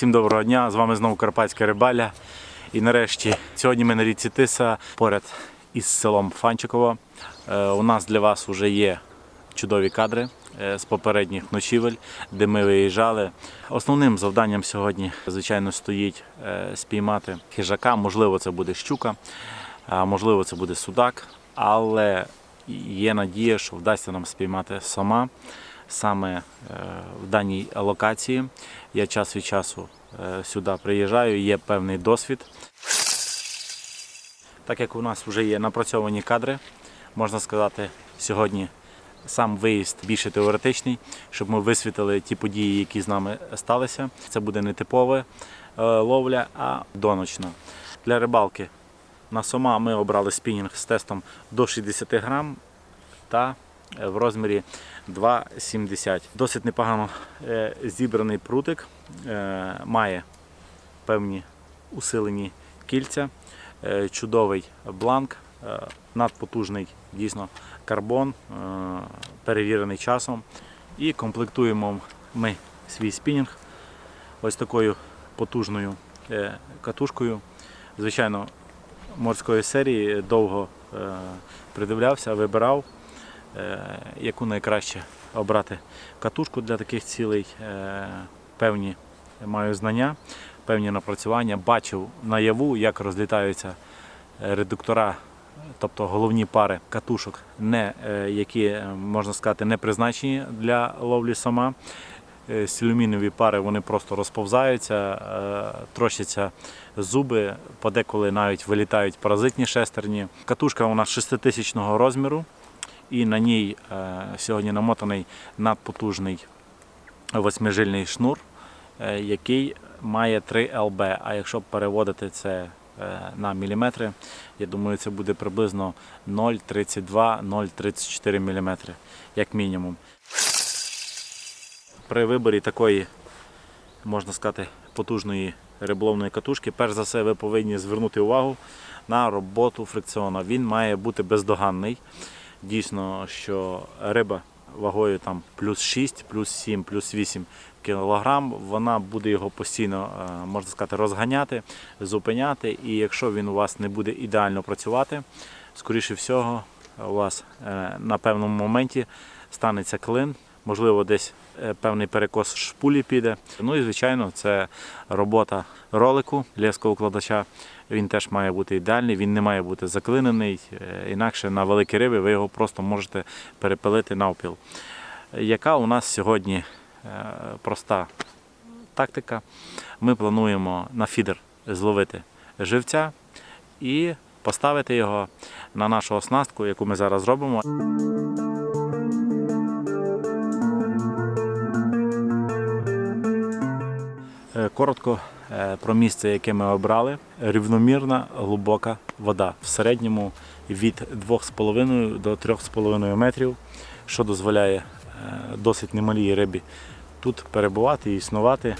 Всім доброго дня! З вами знову Карпатська рибаля. І нарешті сьогодні ми на річці Тиса поряд із селом Фанчиково. Е, У нас для вас вже є чудові кадри е, з попередніх ночівель, де ми виїжджали. Основним завданням сьогодні, звичайно, стоїть е, спіймати хижака. Можливо, це буде щука, можливо, це буде судак, але є надія, що вдасться нам спіймати сама саме е, в даній локації. Я час від часу е, сюди приїжджаю, є певний досвід. Так як у нас вже є напрацьовані кадри, можна сказати, сьогодні сам виїзд більше теоретичний, щоб ми висвітили ті події, які з нами сталися. Це буде не типова е, ловля, а доночна. Для рибалки на сома ми обрали спінінг з тестом до 60 грам та в розмірі 2,70. Досить непогано е, зібраний прутик, е, має певні усилені кільця, е, чудовий бланк, надпотужний дійсно карбон, перевірений часом. І комплектуємо ми свій спінінг ось такою потужною катушкою. Звичайно, морської серії довго придивлявся, вибирав, яку найкраще обрати катушку для таких цілей. Е, Певні маю знання, певні напрацювання. Бачив наяву, як розлітаються е, редуктора, тобто головні пари катушок, не, е, які, е, можна сказати, не призначені для ловлі сама. Е, Сілюмінові пари вони просто розповзаються, е, трощаться зуби, подеколи навіть вилітають паразитні шестерні. Катушка у нас 6000 розміру, і на ній е, сьогодні намотаний надпотужний восьмижильний шнур, е, який має 3 ЛБ. А якщо переводити це е, на міліметри, я думаю, це буде приблизно 0,32-0,34 мм, як мінімум. При виборі такої, можна сказати, потужної риболовної катушки, перш за все, ви повинні звернути увагу на роботу фрикціона. Він має бути бездоганний. Дійсно, що риба вагою там плюс 6, плюс 7, плюс 8 кілограм, вона буде його постійно, е, можна сказати, розганяти, зупиняти. І якщо він у вас не буде ідеально працювати, скоріше всього, у вас е, на певному моменті станеться клин, можливо, десь певний перекос шпулі піде. Ну і звичайно, це робота ролику лєвського укладача. Він теж має бути ідеальний, він не має бути заклинений, е, інакше на великі риби ви його просто можете перепилити навпіл. Яка у нас сьогодні е, проста тактика? Ми плануємо на фідер зловити живця і поставити його на нашу оснастку, яку ми зараз робимо. Коротко е, про місце, яке ми обрали. Рівномірна глибока вода. В середньому від 2,5 до 3,5 метрів, що дозволяє е, досить немалій рибі тут перебувати і існувати.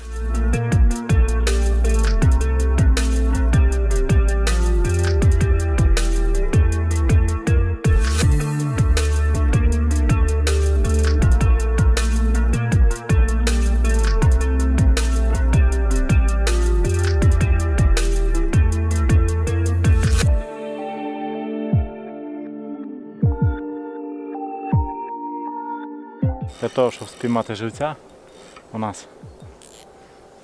Для того, щоб спіймати живця, у нас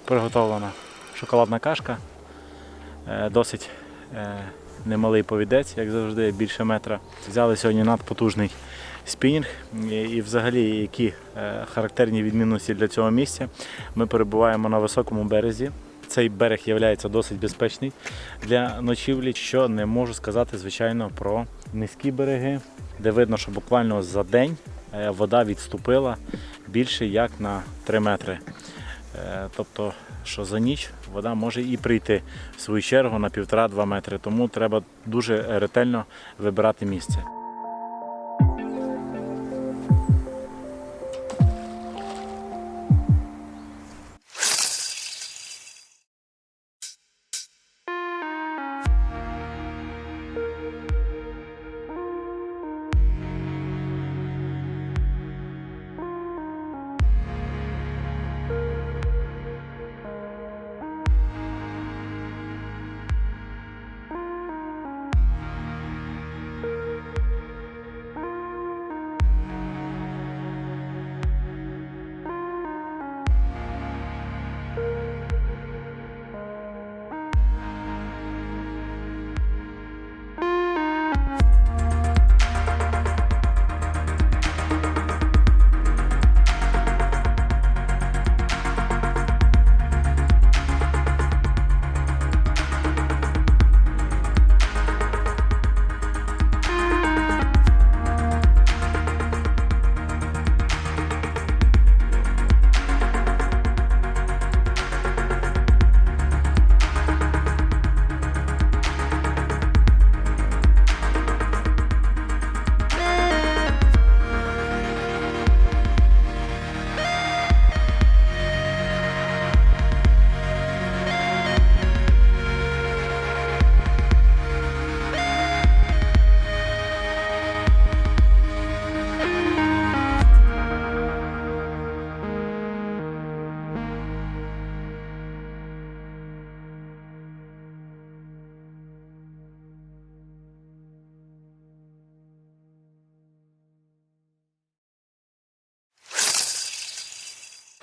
приготовлена шоколадна кашка, Е, досить е, немалий повідець, як завжди, більше метра. Взяли сьогодні надпотужний спінінг і, взагалі які е, характерні відмінності для цього місця. Ми перебуваємо на високому березі. Цей берег є досить безпечний для ночівлі, що не можу сказати, звичайно, про низькі береги, де видно, що буквально за день вода відступила більше як на 3 метри. Е, Тобто, що за ніч вода може і прийти в свою чергу на 1,5-2 метри. Тому треба дуже ретельно вибирати місце.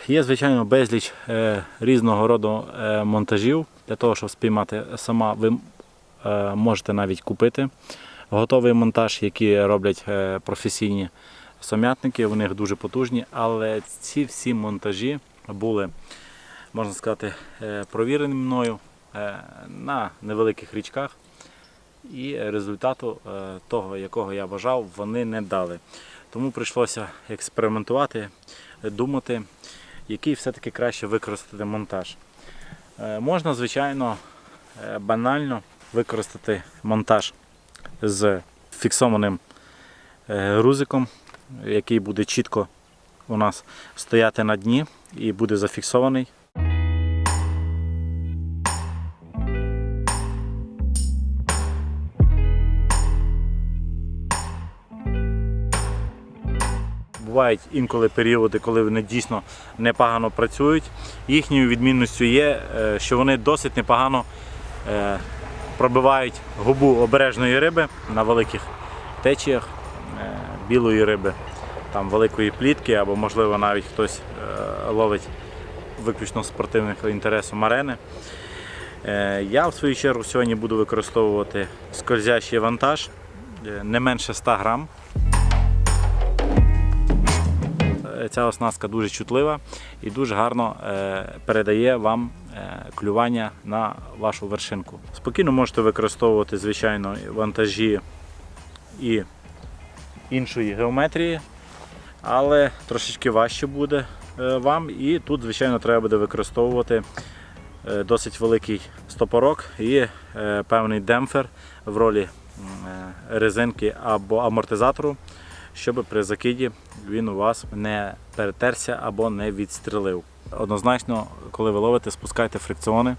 Є, звичайно, безліч е, різного роду е, монтажів. Для того, щоб спіймати сама, ви е, можете навіть купити готовий монтаж, який роблять професійні сомятники. Вони дуже потужні, але ці всі монтажі були, можна сказати, провірені мною на невеликих річках. І результату того, якого я бажав, вони не дали. Тому прийшлося експериментувати, думати, який все-таки краще використати монтаж. Е, Можна, звичайно, е, банально використати монтаж з фіксованим е, грузиком, який буде чітко у нас стояти на дні і буде зафіксований. Бувають інколи періоди, коли вони дійсно непогано працюють. Їхньою відмінністю є, е, що вони досить непогано е, пробивають губу обережної риби на великих течіях е, білої риби, там великої плітки, або можливо навіть хтось ловить виключно спортивних інтересів марени. Я в свою чергу сьогодні буду використовувати скользящий вантаж не менше 100 грам. Ця оснастка дуже чутлива і дуже гарно е, передає вам е, клювання на вашу вершинку. Спокійно можете використовувати, звичайно, вантажі і іншої геометрії, але трошечки важче буде е, вам. І тут, звичайно, треба буде використовувати досить великий стопорок і певний демпфер в ролі резинки або амортизатору, щоб при закиді він у вас не перетерся або не відстрелив. Однозначно, коли ви ловите, спускайте фрикціони,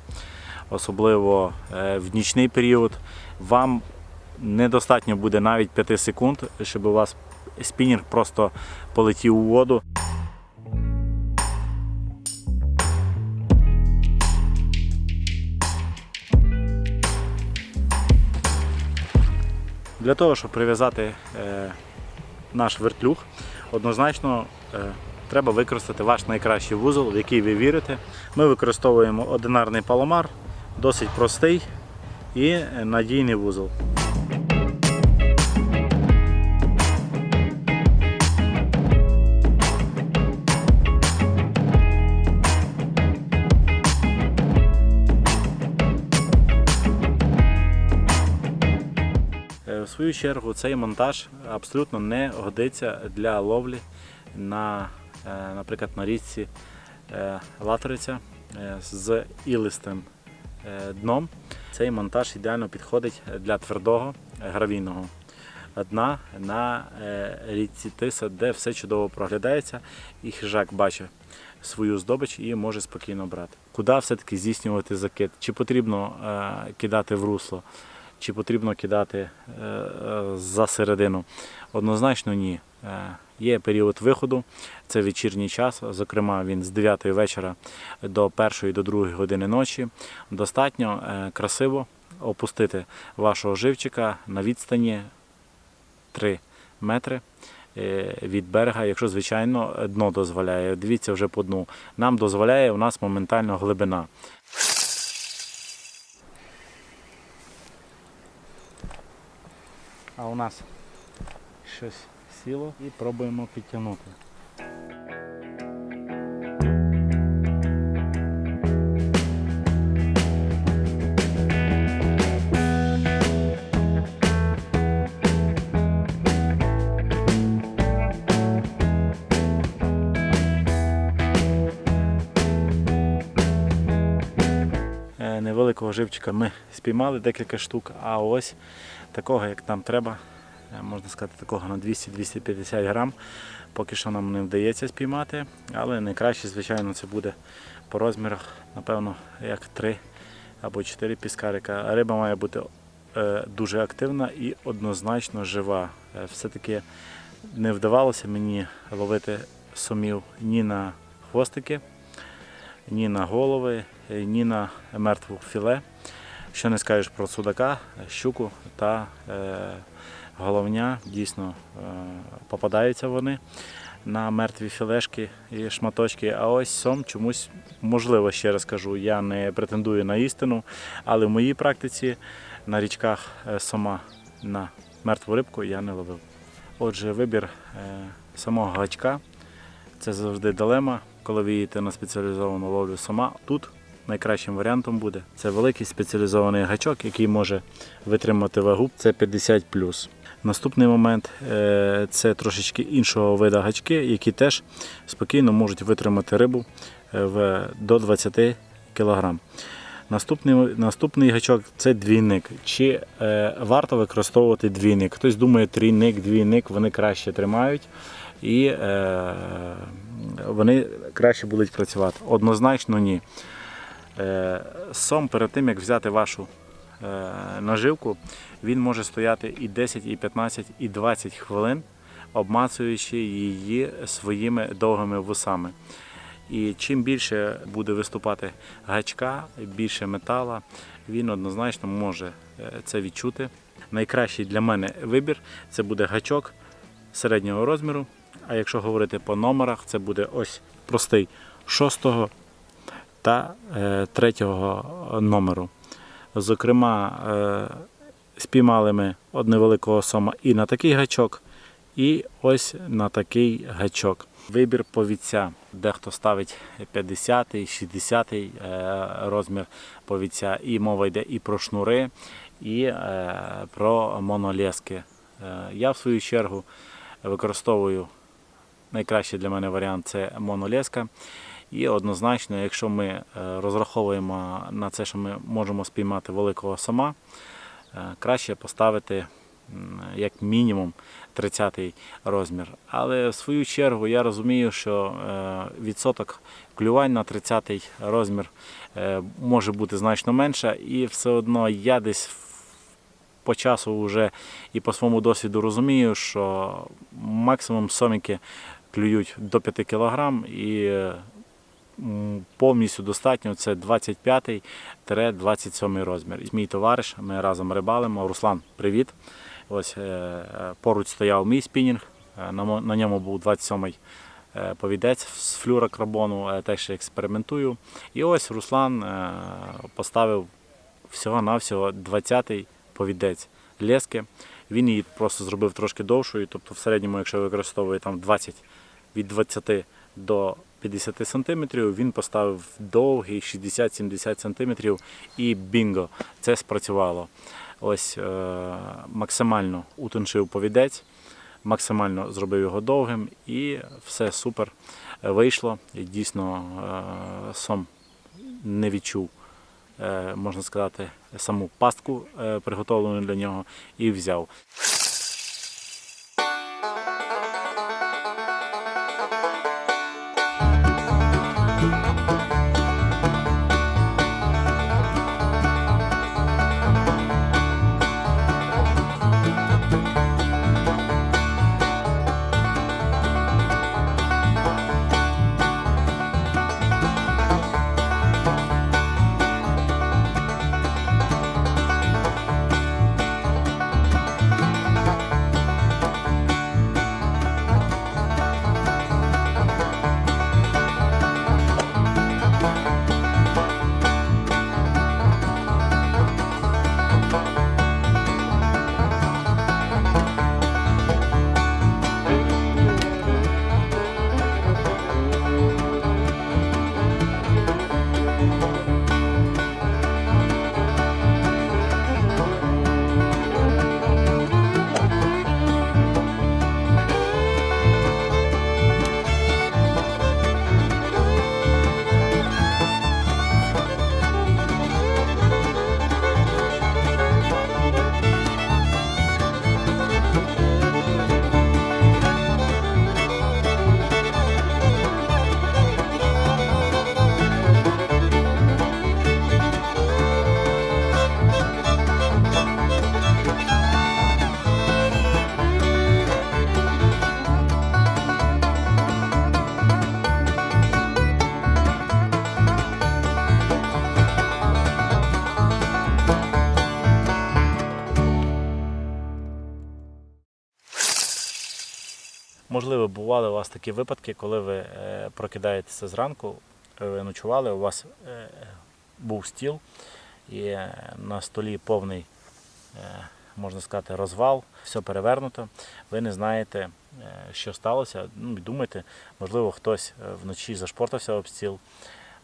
особливо е, в нічний період. Вам недостатньо буде навіть 5 секунд, щоб у вас спінінг просто полетів у воду. Для того, щоб прив'язати е, наш вертлюг, однозначно е, треба використати ваш найкращий вузол, в який ви вірите. Ми використовуємо одинарний паломар, досить простий і надійний вузол. Свою чергу цей монтаж абсолютно не годиться для ловлі на, е, наприклад, на річці е, Латориця е, з ілистим дном. Цей монтаж ідеально підходить для твердого гравійного дна на річці Тиса, де все чудово проглядається і хижак бачить свою здобич і може спокійно брати. Куди все-таки здійснювати закид? Чи потрібно кидати в русло? Чи потрібно кидати е, за середину? Однозначно ні. Е, Є період виходу, це вечірній час, зокрема він з 9 вечора до 1 до 2 години ночі. Достатньо е, красиво опустити вашого живчика на відстані 3 метри від берега, якщо, звичайно, дно дозволяє. Дивіться вже по дну. Нам дозволяє у нас моментально глибина. А у нас щось сіло і пробуємо підтягнути. Е, Невеликого живчика ми спіймали декілька штук, а ось такого, як нам треба, е, можна сказати, такого на 200-250 грам. Поки що нам не вдається спіймати, але найкраще, звичайно, це буде по розмірах, напевно, як 3 або 4 піскарика. Риба має бути е, дуже активна і однозначно жива. Е, Все-таки не вдавалося мені ловити сомів ні на хвостики, ні на голови, ні на мертву філе. Що не скажеш про судака, щуку та е, головня. Дійсно е, попадаються вони на мертві філешки і шматочки. А ось сом чомусь, можливо, ще раз кажу, я не претендую на істину, але в моїй практиці на річках е, сома на мертву рибку я не ловив. Отже, вибір самого гачка це завжди дилема, коли ви їдете на спеціалізовану ловлю сама. Тут найкращим варіантом буде це великий спеціалізований гачок, який може витримати вагу. Це 50 Наступний момент е, це трошечки іншого виду гачки, які теж спокійно можуть витримати рибу е, в, до 20 кг. Наступний, наступний гачок це двійник. Чи е, варто використовувати двійник? Хтось думає, трійник, двійник вони краще тримають і е, вони краще будуть працювати. Однозначно ні. Е, сом перед тим, як взяти вашу е, наживку, він може стояти і 10, і 15, і 20 хвилин, обмацуючи її своїми довгими вусами. І чим більше буде виступати гачка, більше метала, він однозначно може е, це відчути. Найкращий для мене вибір це буде гачок середнього розміру. А якщо говорити по номерах, це буде ось простий шостого та е, третього номеру. Зокрема, е, спіймали ми од невеликого сома і на такий гачок, і ось на такий гачок. Вибір повідця. Дехто ставить 50-й, 60-й е, розмір повідця. І мова йде і про шнури, і е, про монолески. Я в свою чергу використовую найкращий для мене варіант це монолеска. І однозначно, якщо ми е, розраховуємо на це, що ми можемо спіймати великого сома, е, краще поставити як мінімум 30-й розмір. Але в свою чергу я розумію, що е, відсоток клювань на 30-й розмір може бути значно менше, і все одно я десь по часу вже і по своєму досвіду розумію, що максимум соміки клюють до 5 кг і повністю достатньо це 25-27 розмір. І Мій товариш, ми разом рибалимо. Руслан, привіт. Ось е, поруч стояв мій спінінг, е, на ньому був 27-й е, повідець з флюрокарбону, е, теж експериментую. І ось Руслан поставив всього-навсього 20-й повідець лески. Він її просто зробив трошки довшою, тобто в середньому, якщо використовує там 20 від 20 до 50 см, він поставив довгий 60-70 см і бінго, це спрацювало. Ось е, максимально утоншив повідець, максимально зробив його довгим і все супер вийшло. Дійсно е, сом не відчув, е, можна сказати, саму пастку, приготовлену для нього, і взяв. Бували у вас такі випадки, коли ви е, прокидаєтеся зранку, е, ви ночували, у вас е, був стіл, і на столі повний, можна сказати, розвал, все перевернуто. Ви не знаєте, що сталося. Ну, думаєте, можливо, хтось вночі зашпортався об стіл.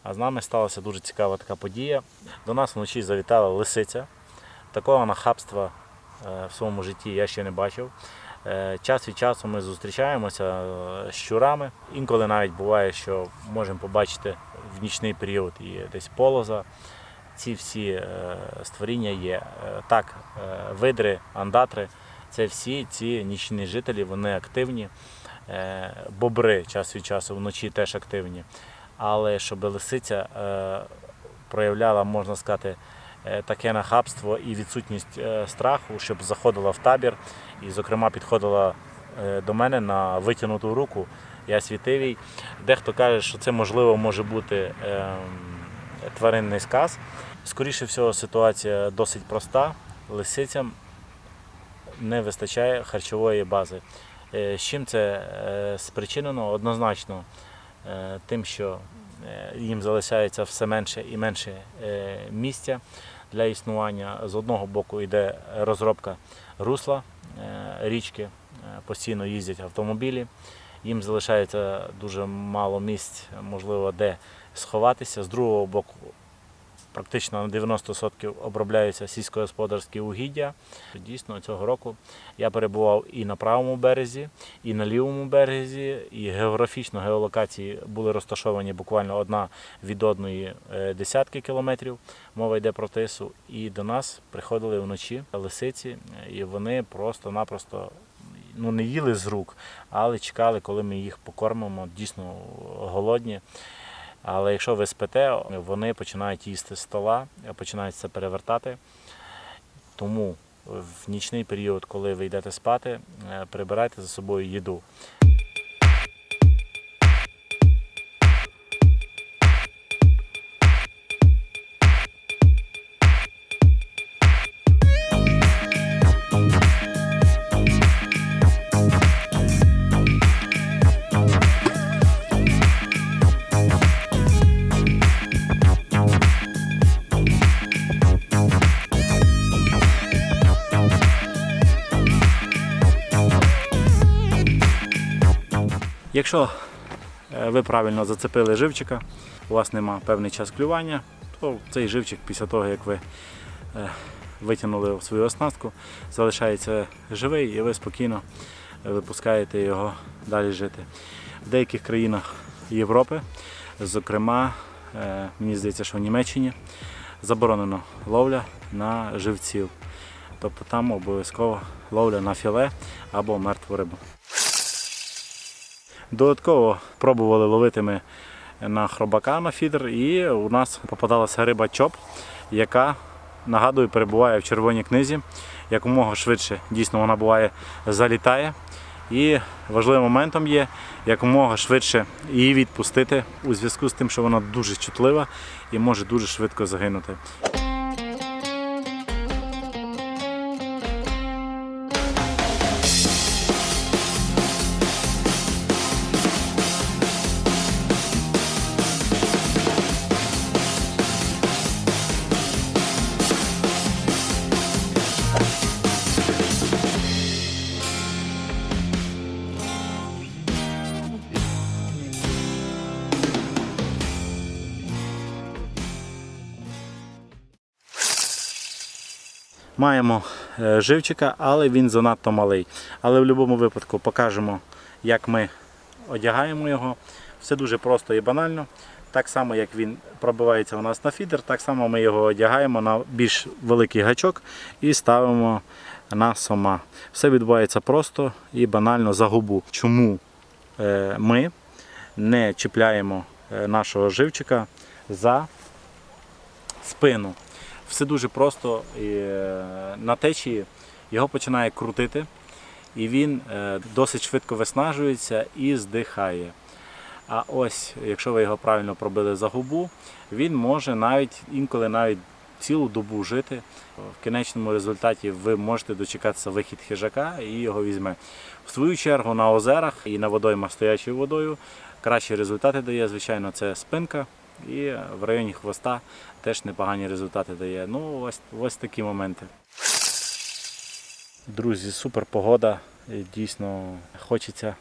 А з нами сталася дуже цікава така подія. До нас вночі завітала лисиця. Такого нахабства в своєму житті я ще не бачив. Е, Час від часу ми зустрічаємося е, з щурами. Інколи навіть буває, що можемо побачити в нічний період і десь полоза. Ці всі е, створіння є. Так, видри, андатри це всі ці нічні жителі, вони активні. Бобри час від часу вночі теж активні. Але щоб лисиця проявляла, можна сказати, таке нахабство і відсутність е, страху, щоб заходила в табір і, зокрема, підходила е, до мене на витягнуту руку. Я світивий. Дехто каже, що це можливо може бути ем, тваринний сказ. Скоріше всього, ситуація досить проста. Лисицям не вистачає харчової бази. Е, З чим це е, спричинено? Однозначно е, тим, що е, їм залишається все менше і менше е, місця для існування. З одного боку йде розробка русла е, річки, е, постійно їздять автомобілі. Їм залишається дуже мало місць, можливо, де сховатися. З другого боку, практично на 90% обробляються сільськогосподарські угіддя. Дійсно, цього року я перебував і на правому березі, і на лівому березі, і географічно геолокації були розташовані буквально одна від одної е, десятки кілометрів. Мова йде про тису. І до нас приходили вночі лисиці, і вони просто-напросто ну, не їли з рук, але чекали, коли ми їх покормимо, дійсно голодні. Але якщо ви спите, вони починають їсти стола, починають це перевертати. Тому в нічний період, коли ви йдете спати, е, прибирайте за собою їду. Якщо е, ви правильно зацепили живчика, у вас нема певний час клювання, то цей живчик після того, як ви е, витягнули свою оснастку, залишається живий і ви спокійно випускаєте його далі жити. В деяких країнах Європи, зокрема, е, мені здається, що в Німеччині заборонено ловля на живців. Тобто там обов'язково ловля на філе або мертву рибу. Додатково пробували ловити ми на хробака на фідер, і у нас попадалася риба чоп, яка, нагадую, перебуває в червоній книзі. Якомога швидше дійсно вона буває залітає. І важливим моментом є якомога швидше її відпустити у зв'язку з тим, що вона дуже чутлива і може дуже швидко загинути. Маємо е, живчика, але він занадто малий. Але в будь-якому випадку покажемо, як ми одягаємо його. Все дуже просто і банально. Так само, як він пробивається у нас на фідер, так само ми його одягаємо на більш великий гачок і ставимо на сома. Все відбувається просто і банально за губу. Чому е, ми не чіпляємо е, нашого живчика за спину? Все дуже просто. І, е, на течії його починає крутити, і він е, досить швидко виснажується і здихає. А ось, якщо ви його правильно пробили за губу, він може навіть інколи навіть цілу добу жити. В кінечному результаті ви можете дочекатися вихід хижака і його візьме. В свою чергу на озерах і на водоймах стоячою водою кращі результати дає, звичайно, це спинка. І в районі хвоста теж непогані результати дає. Ну, ось, ось такі моменти. Друзі, супер погода. Дійсно хочеться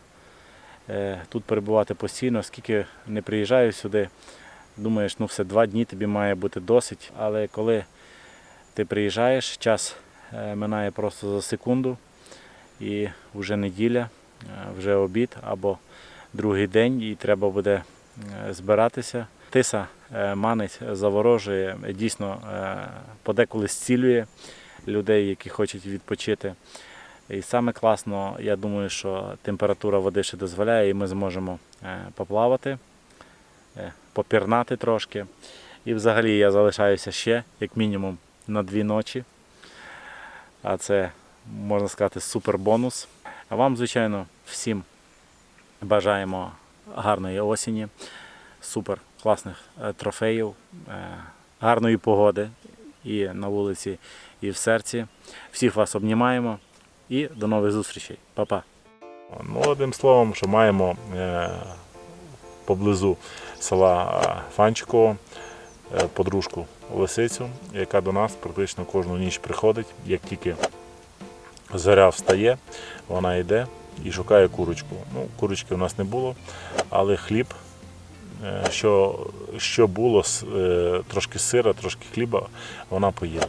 е, тут перебувати постійно, скільки не приїжджаю сюди. Думаєш, ну все, два дні тобі має бути досить. Але коли ти приїжджаєш, час е, минає просто за секунду, і вже неділя, е, вже обід або другий день, і треба буде збиратися. Тиса е, манить, заворожує, дійсно е, подеколи зцілює людей, які хочуть відпочити. І саме класно, я думаю, що температура води ще дозволяє, і ми зможемо е, поплавати, попірнати трошки. І взагалі я залишаюся ще, як мінімум, на дві ночі. А це, можна сказати, супер бонус. А вам, звичайно, всім бажаємо гарної осені, супер класних е, трофеїв, е, гарної погоди і на вулиці, і в серці. Всіх вас обнімаємо і до нових зустрічей. Па-па. Одним словом, що маємо е, поблизу села Фанчиково подружку Лисицю, яка до нас практично кожну ніч приходить. Як тільки зоря встає, вона йде і шукає курочку. Ну, курочки у нас не було, але хліб, що, що було, е, трошки сира, трошки хліба, вона поїла.